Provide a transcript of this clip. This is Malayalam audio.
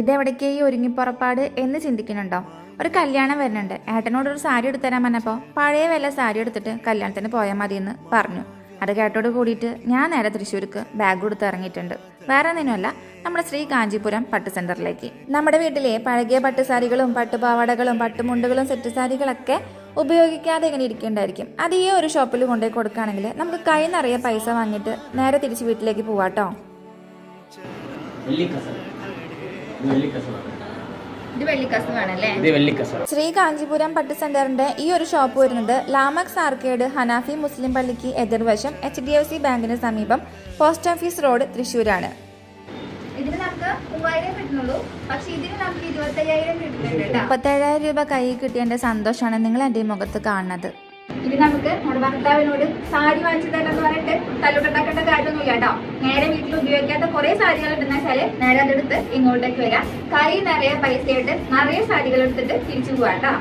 ഇതെവിടേക്കേ ഈ ഒരുങ്ങിപ്പുറപ്പാട് എന്ന് ചിന്തിക്കുന്നുണ്ടോ? ഒരു കല്യാണം വരുന്നുണ്ട്. ഏട്ടനോട് ഒരു സാരി എടുത്തു തരാൻ പറഞ്ഞപ്പോൾ പഴയ വില സാരി എടുത്തിട്ട് കല്യാണത്തിന് പോയാൽ മതിയെന്ന് പറഞ്ഞു. അത് കേട്ടോട് കൂടിയിട്ട് ഞാൻ നേരെ തൃശ്ശൂർക്ക് ബാഗ് കൊടുത്ത് ഇറങ്ങിയിട്ടുണ്ട്. വേറെ ഒന്നിനുമല്ല നമ്മുടെ ശ്രീ കാഞ്ചീപുരം പട്ട് സെന്ററിലേക്ക്. നമ്മുടെ വീട്ടിലെ പഴകിയ പട്ടുസാരികളും പട്ടുപാവാടകളും പട്ടുമുണ്ടുകളും സെറ്റ് സാരികളൊക്കെ ഉപയോഗിക്കാതെ ഇങ്ങനെ ഇരിക്കേണ്ടായിരിക്കും. അത് ഈ ഒരു ഷോപ്പിൽ കൊണ്ടുപോയി കൊടുക്കുകയാണെങ്കിൽ നമുക്ക് കൈ നിറയെ പൈസ വാങ്ങിയിട്ട് നേരെ തിരിച്ച് വീട്ടിലേക്ക് പോവാട്ടോ. ശ്രീ കാഞ്ചീപുരം പട്ട് സെന്ററിന്റെ ഈ ഒരു ഷോപ്പ് വരുന്നത് ലാമക്സ് ആർക്കേഡ് ഹനാഫി മുസ്ലിം പള്ളിക്ക് എതിർവശം എച്ച് ഡി എഫ് സി ബാങ്കിന് സമീപം പോസ്റ്റ് ഓഫീസ് റോഡ് തൃശ്ശൂരാണ്. ഇതിന് നമുക്ക് മൂവായിരം കിട്ടുന്നുള്ളൂ. പക്ഷെ ഇതിന് നമുക്ക് ഇരുപത്തയ്യായിരം കിട്ടുന്നുണ്ട് കേട്ടോ. മുപ്പത്തേഴായിരം രൂപ കയ്യിൽ കിട്ടിയതിന്റെ സന്തോഷമാണ് നിങ്ങൾ എന്റെ മുഖത്ത് കാണുന്നത്. ഇനി നമുക്ക് നമ്മുടെ ഭർത്താവിനോട് സാരി വാങ്ങിച്ചു തരാന്ന് പറഞ്ഞിട്ട് തല്ലുണ്ടാക്കേണ്ട കാര്യമൊന്നുമില്ല കേട്ടോ നേരെ വീട്ടിൽ ഉപയോഗിക്കാത്ത കുറെ സാരികൾ ഉണ്ടെന്ന് വെച്ചാൽ നേരെ അതെടുത്ത് ഇങ്ങോട്ടേക്ക് വരാം. കൈ നിറയെ പൈസയായിട്ട് നിറയെ സാരികൾ എടുത്തിട്ട് തിരിച്ചു പോവാം കേട്ടോ.